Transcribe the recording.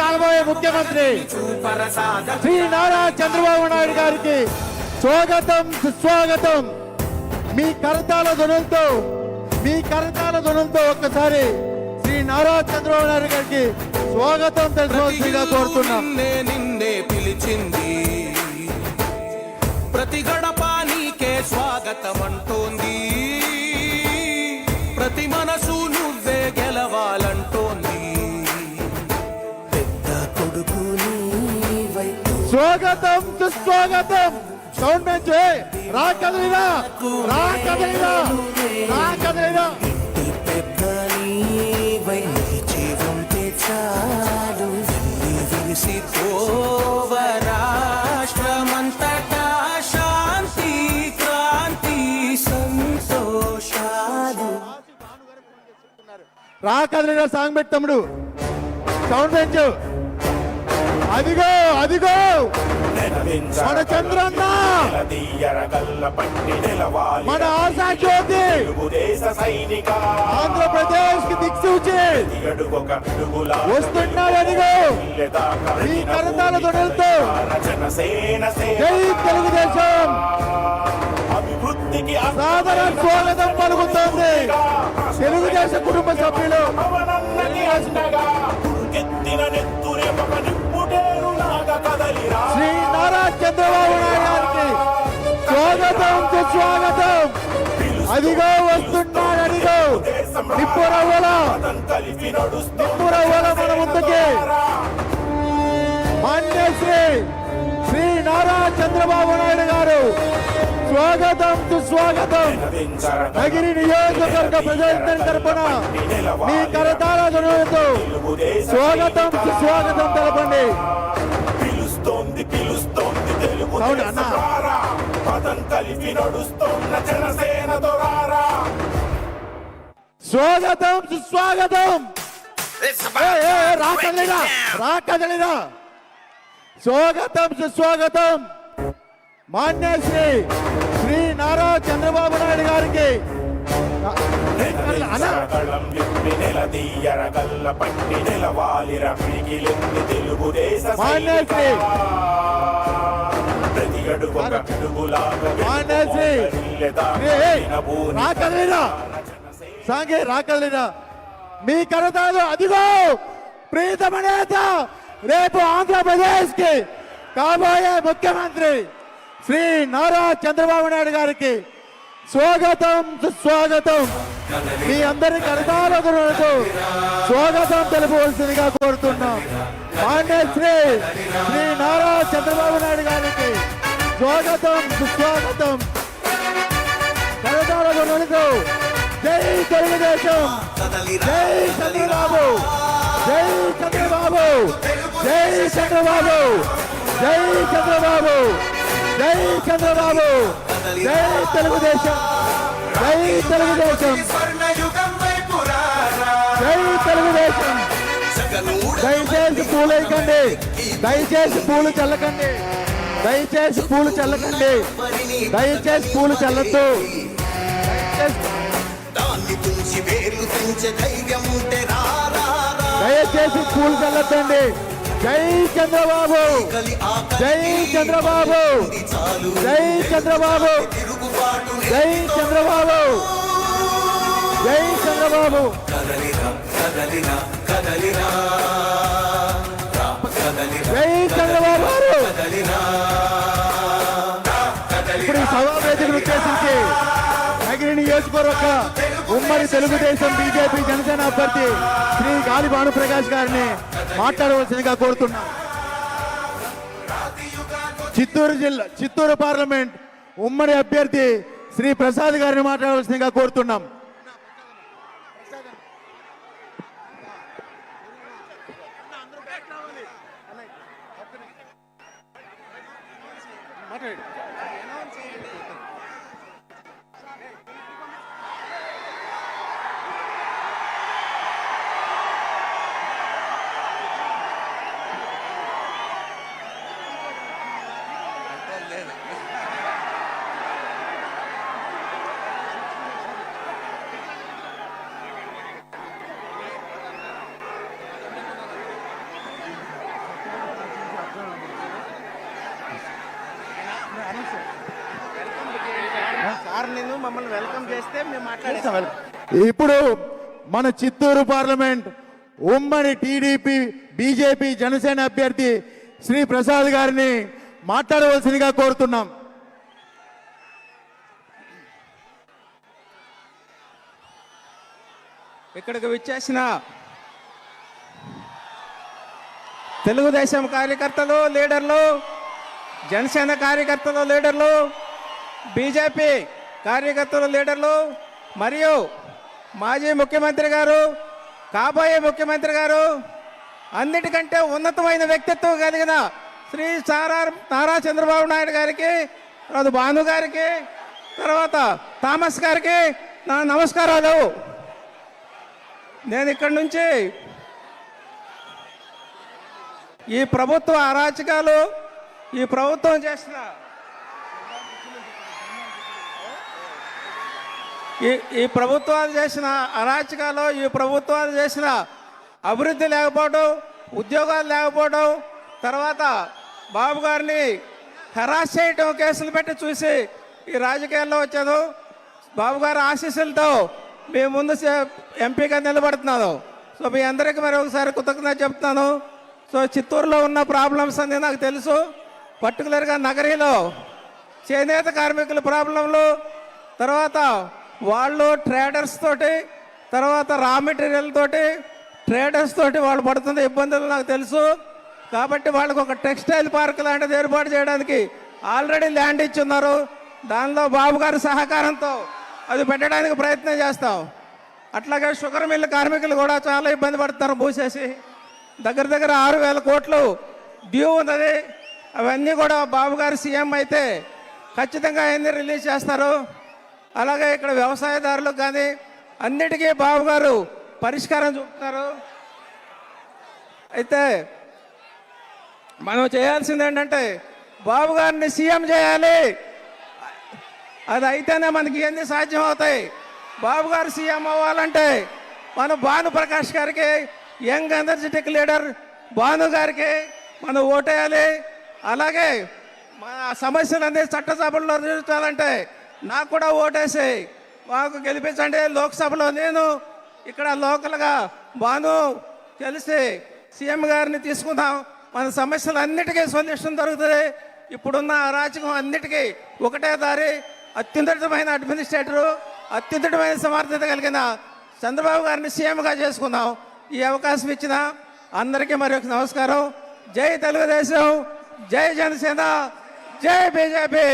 కాబోయే ముఖ్యమంత్రి శ్రీ నారా చంద్రబాబు నాయుడు గారికి స్వాగతం సుస్వాగతం. మీ కరతాల ధ్వనులతో మీ కరతాల ధ్వనులతో ఒక్కసారి శ్రీ నారా చంద్రబాబు నాయుడు గారికి స్వాగతం తెలుసుకోవాల్సిందిగా కోరుతున్నాం. నిన్నే నిన్నే పిలిచింది. ప్రతి గడప నీకే స్వాగతం అంటోంది ప్రతి మనసు నువ్వే గెలవాలంటోంది స్వాగతం సుస్వాగతం. సౌండ్ బెంచ్ రా కదలిరా. రా కదలిరా. రా కదలిరా. రాష్ట్రమంతటా శాంతి క్రాంతి సంతోషాలు. రా కదలిరా సాంగ్ పెట్టి తమ్ముడు. సౌండ్ బెంచ్ అదిగో అదిగో. మన చంద్రన్న. మన ఆశా జ్యోతి. సైనిక. ఆంధ్రప్రదేశ్కి దిక్సూచి అదిగో. ఈ కరతాల దొడలతో జై తెలుగుదేశం. అభివృద్ధికి సాదర స్వాగతం పలుకుతోంది. తెలుగుదేశం కుటుంబ సభ్యులు. స్వాగతం. అదిగో వస్తున్నాడు అదిగో. నిప్పురవ్వల. నిప్పురవ్వల మన ముందుకి. మాన్యశ్రీ శ్రీ నారా చంద్రబాబు నాయుడు గారు. స్వాగతం సుస్వాగతం. నగిరి నియోజకవర్గ ప్రజలందరి తరపున మీ కరతాల ధ్వనులతో స్వాగతం సుస్వాగతం తెలపండి. అవును? కలిపి నడుస్తోన్న జనసేన దొరారా స్వాగతం సుస్వాగతం ఏ, ఏ, ఏ, రా కదలిరా రా కదలిరా! స్వాగతం సుస్వాగతం! మాన్యశ్రీ శ్రీ నారా చంద్రబాబు నాయుడు గారికి. అన్న! ప్రతి అడుగు ఒక పిడుగులాగా మాన్యశ్రీ ఏ, ఏ, రా కదలిరా సాంగే రా కదలిరా మీ కరతాలు అదిగో ప్రీతమ నేత రేపు ఆంధ్రప్రదేశ్కి కాబోయే ముఖ్యమంత్రి శ్రీ నారా చంద్రబాబు నాయుడు గారికి స్వాగతం సుస్వాగతం. మీ అందరి కరతాల గురువులతో స్వాగతం తెలుపవలసిందిగా కోరుతున్నాం. మాన్యశ్రీ శ్రీ నారా చంద్రబాబు నాయుడు గారికి స్వాగతం సుస్వాగతం. కరతాల గురువులతో జై తెలుగుదేశం జై చంద్రబాబు జై చంద్రబాబు జై చంద్రబాబు జై చంద్రబాబు జై చంద్రబాబు జై తెలుగుదేశం జై తెలుగుదేశం జై తెలుగుదేశం. దయచేసి పూలు వేయకండి దయచేసి పూలు చల్లకండి. దయచేసి పూలు చల్లకండి. దయచేసి పూలు చల్లద్దు. దయచేసి పూలు చల్లొద్దండి. జై చంద్రబాబు. జై చంద్రబాబు. జై చంద్రబాబు. జై చంద్రబాబు. జై చంద్రబాబు. జై చంద్రబాబు. నియోజకవర్గ ఉమ్మడి తెలుగుదేశం బిజెపి జనసేన అభ్యర్థి శ్రీ గాలి భానుప్రకాష్ గారిని మాట్లాడవలసిందిగా కోరుతున్నా. చిత్తూరు జిల్లా చిత్తూరు పార్లమెంట్ ఉమ్మడి అభ్యర్థి శ్రీ ప్రసాద్ గారిని మాట్లాడవలసిందిగా కోరుతున్నాం. మాట్లాడు లేదు. మమ్మల్ని వెల్కమ్ చేస్తే మేము ఇప్పుడు మన చిత్తూరు పార్లమెంట్ ఉమ్మడి టీడీపీ బీజేపీ జనసేన అభ్యర్థి శ్రీ ప్రసాద్ గారిని మాట్లాడవలసిందిగా కోరుతున్నాం. ఇక్కడికి విచ్చేసిన తెలుగుదేశం కార్యకర్తలు లీడర్లు జనసేన కార్యకర్తలు లీడర్లు బీజేపీ కార్యకర్తలు లీడర్లు మరియు మాజీ ముఖ్యమంత్రి గారు కాబోయే ముఖ్యమంత్రి గారు అన్నిటికంటే ఉన్నతమైన వ్యక్తిత్వం కలిగిన శ్రీ సారా నారా చంద్రబాబు నాయుడు గారికి తర్వాత భాను గారికి తర్వాత థామస్ గారికి నా నమస్కారాలు. నేను ఇక్కడి నుంచి ఈ ప్రభుత్వ అరాచకాలు ఈ ప్రభుత్వం చేసిన ఈ ఈ ప్రభుత్వాలు చేసిన అరాచకాలు ఈ ప్రభుత్వాలు చేసిన అభివృద్ధి లేకపోవడం ఉద్యోగాలు లేకపోవడం తర్వాత బాబు గారిని హెరాస్ చేయటం కేసులు పెట్టి చూసి ఈ రాజకీయాల్లో వచ్చాను బాబు గారి ఆశీస్సులతో మీ ముందు ఎంపీగా నిలబడుతున్నాను. సో మీ అందరికీ మరి ఒకసారి కృతజ్ఞత చెప్తున్నాను. సో చిత్తూరులో ఉన్న ప్రాబ్లమ్స్ అన్నీ నాకు తెలుసు. పర్టికులర్గా నగరీలో చేనేత కార్మికుల ప్రాబ్లంలు తర్వాత వాళ్ళు ట్రేడర్స్ తోటి తర్వాత రా మెటీరియల్ తోటి ట్రేడర్స్ తోటి వాళ్ళు పడుతున్న ఇబ్బందులు నాకు తెలుసు. కాబట్టి వాళ్ళకు ఒక టెక్స్టైల్ పార్క్ లాంటిది ఏర్పాటు చేయడానికి ఆల్రెడీ ల్యాండ్ ఇచ్చున్నారు. దానిలో బాబు గారి సహకారంతో అది పెట్టడానికి ప్రయత్నం చేస్తాం. అట్లాగే షుగర్ మిల్ కార్మికులు కూడా చాలా ఇబ్బంది పడుతున్నారు మూసేసి. దగ్గర దగ్గర ఆరు వేల కోట్లు డ్యూ ఉన్నది. అవన్నీ కూడా బాబు గారు సీఎం అయితే ఖచ్చితంగా అవన్నీ రిలీజ్ చేస్తారు. అలాగే ఇక్కడ వ్యవసాయదారులకు కానీ అన్నిటికీ బాబు గారు పరిష్కారం చూపుతారు. అయితే మనం చేయాల్సింది ఏంటంటే బాబు గారిని సీఎం చేయాలి. అది అయితేనే మనకి ఇవన్నీ సాధ్యం అవుతాయి బాబు గారు సీఎం అవ్వాలంటే మన భాను ప్రకాష్ గారికి యంగ్ ఎనర్జెటిక్ లీడర్ భాను గారికి మనం ఓటేయాలి. అలాగే మన సమస్యలన్నీ చట్టసభల్లో తీర్చాలంటే నాకు కూడా ఓటేసి మాకు గెలిపించండి. లోక్సభలో నేను ఇక్కడ లోకల్గా భాను కలిసి సీఎం గారిని తీసుకుందాం. మన సమస్యలన్నిటికీ సొల్యూషన్ దొరుకుతుంది. ఇప్పుడున్న అరాచకం అన్నిటికీ ఒకటే దారి అత్యున్నతమైన అడ్మినిస్ట్రేటరు అత్యున్నతమైన సమర్థత కలిగిన చంద్రబాబు గారిని సీఎంగా చేసుకుందాం. ఈ అవకాశం ఇచ్చిన అందరికీ మరి ఒక నమస్కారం. జై తెలుగుదేశం జై జనసేన జై బీజేపీ.